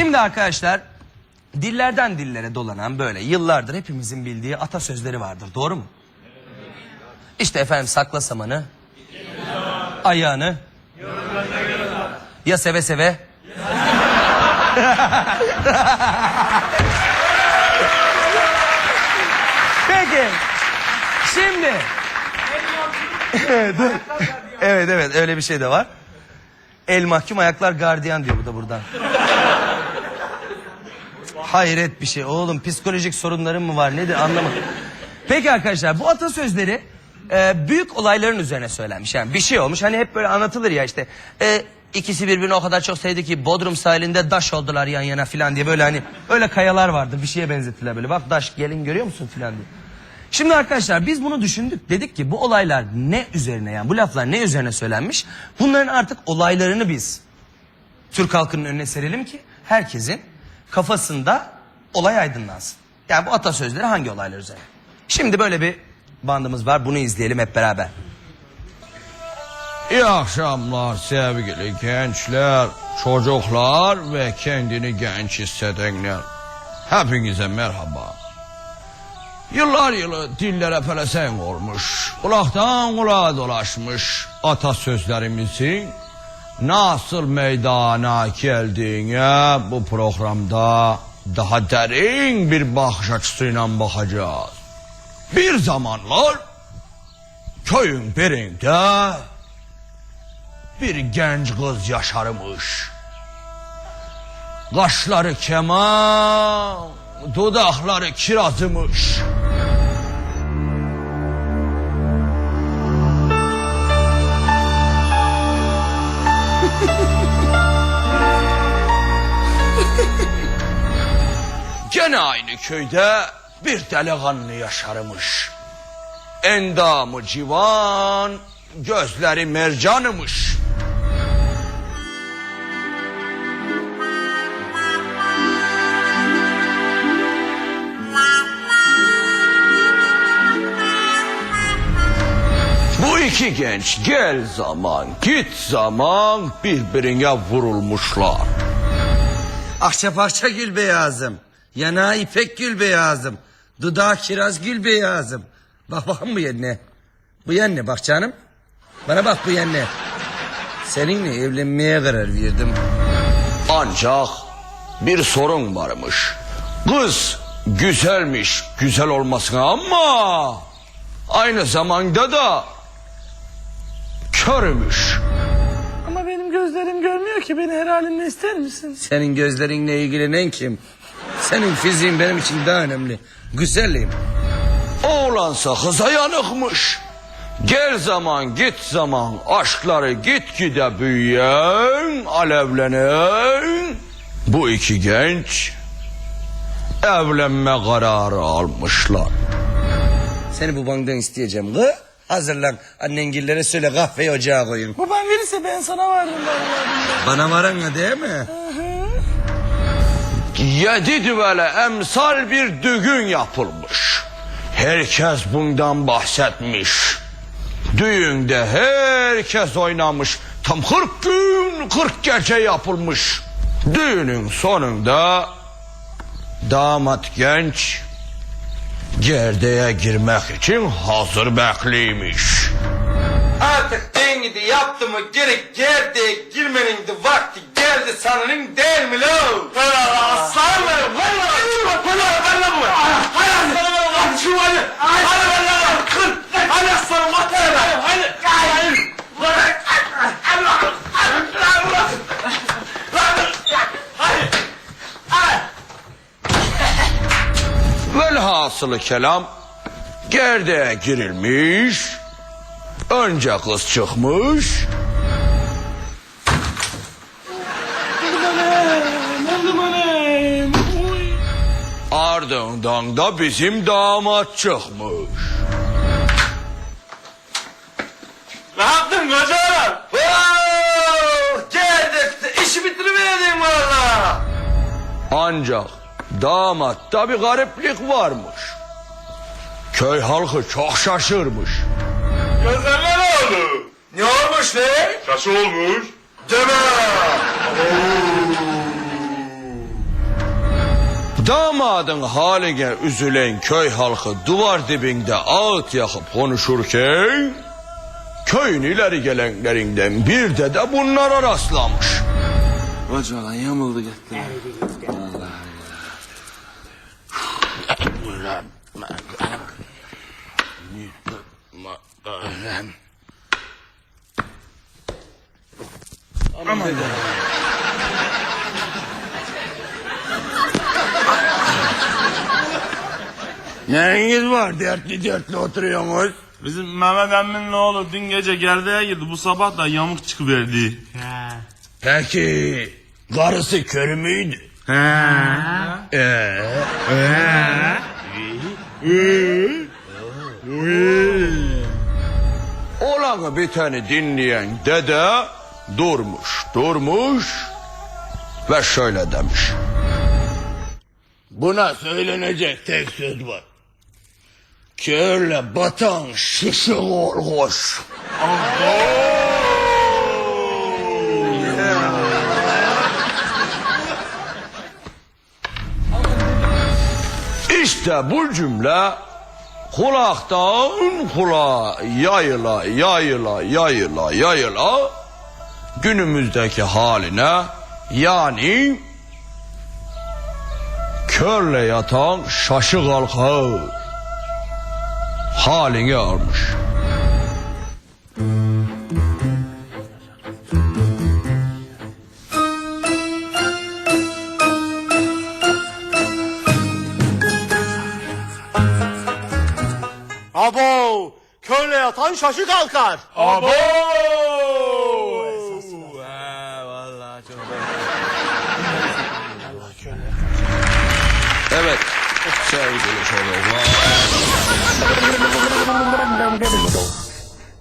Şimdi arkadaşlar dillerden dillere dolanan böyle yıllardır hepimizin bildiği atasözleri vardır. Doğru mu? İşte efendim sakla samanı. Ayağını. Ya seve seve. Peki. Şimdi. Evet evet öyle bir şey de var. El mahkum ayaklar gardiyan diyor bu da buradan. Hayret bir şey oğlum psikolojik sorunların mı var nedir anlamadım. Peki arkadaşlar bu atasözleri e, büyük olayların üzerine söylenmiş. Yani bir şey olmuş hani hep böyle anlatılır ya işte e, ikisi birbirini o kadar çok sevdi ki Bodrum sahilinde daş oldular yan yana filan diye böyle hani öyle kayalar vardı bir şeye benzettiler böyle bak daş gelin görüyor musun filan diye. Şimdi arkadaşlar biz bunu düşündük. Dedik ki bu olaylar ne üzerine yani bu laflar ne üzerine söylenmiş? Bunların artık olaylarını biz Türk halkının önüne serelim ki herkesin kafasında olay aydınlansın. Yani bu atasözleri hangi olaylar üzerine? Şimdi böyle bir bandımız var bunu izleyelim hep beraber. İyi akşamlar sevgili gençler, çocuklar ve kendini genç hissedenler. Hepinize merhaba. Yıllar yılı dillere pelesenk olmuş, kulaktan kulağa dolaşmış atasözlerimizin nasıl meydana geldiğine bu programda daha derin bir bakış açısıyla bakacağız. Bir zamanlar köyün birinde bir genç kız yaşarmış. Kaşları keman, dudakları kirazımış. Gene aynı köyde bir delikanlı yaşarmış. Endamı civan, gözleri mercanımış. Bu iki genç gel zaman git zaman birbirine vurulmuşlar. Akça parça gül beyazım. Yanağı ipek gül beyazım. Dudağı kiraz gül beyazım. Bak bakın bu yerine. Bu yerine bak canım. Bana bak bu yerine. Seninle evlenmeye karar verdim. Ancak bir sorun varmış. Kız güzelmiş güzel olmasına ama aynı zamanda da körmüş. Ama benim gözlerim görmüyor ki beni her halimle ister misin? Senin gözlerinle ilgilenen kim? Senin fiziğin benim için daha önemli. Güzelliğim. Oğlansa kıza yanıkmış. Gel zaman git zaman aşkları git gide büyüyen alevlenen bu iki genç evlenme kararı almışlar. Seni bu banktan isteyeceğim. Kı? Hazırlan. Annengillere söyle kahveyi ocağa koyun. Babam verirse ben sana varım vallahi. Bana varan değil mi? Yedi düvele emsal bir düğün yapılmış. Herkes bundan bahsetmiş. Düğünde herkes oynamış. Tam 40 gün 40 gece yapılmış. Düğünün sonunda damat genç gerdeğe girmek için hazır bekliymiş. Artık dengi de yaptı mı geri gerdeğe girmenin de vakti geldi sanırım değil mi lo? Aslanlarım valla. Valla valla bu. Hay aslanım valla. Şu hadi. Hadi valla. Kır. Hadi aslanım valla. Hadi. Hadi. Velhasılı kelam gerdeğe girilmiş. Önce kız çıkmış. Anam. Uy. Ardından da bizim damat çıkmış. Ne yaptın koca? Oo, geldik de işi bitiriverdin valla. Ancak damatta bir gariplik varmış. Köy halkı çok şaşırmış. Gözlerine ne oldu? Ne olmuş ne? Nasıl olmuş? Deme. Damadın haline üzülen köy halkı duvar dibinde ağıt yakıp konuşurken... ...köyün ileri gelenlerinden bir de de bunlara rastlamış. Hocalan yamıldı gitti. Neyiniz var dertli dertli oturuyorsunuz? Bizim Mehmet emmin oğlu dün gece gerdeğe girdi. Bu sabah da yamuk çıkıverdi. Peki karısı körü müydü? Ee? Olanı biteni dinleyen dede durmuş, durmuş ve şöyle demiş. Buna söylenecek tek söz var. Körle batan şişik olmuş. İşte bu cümle kulaktan kulağa yayıla yayıla yayıla yayıla günümüzdeki haline yani körle yatan şaşı kalkağı haline almış. Abo! Körle yatan şaşı kalkar. Abo! Evet sevgili çocuklar. gitu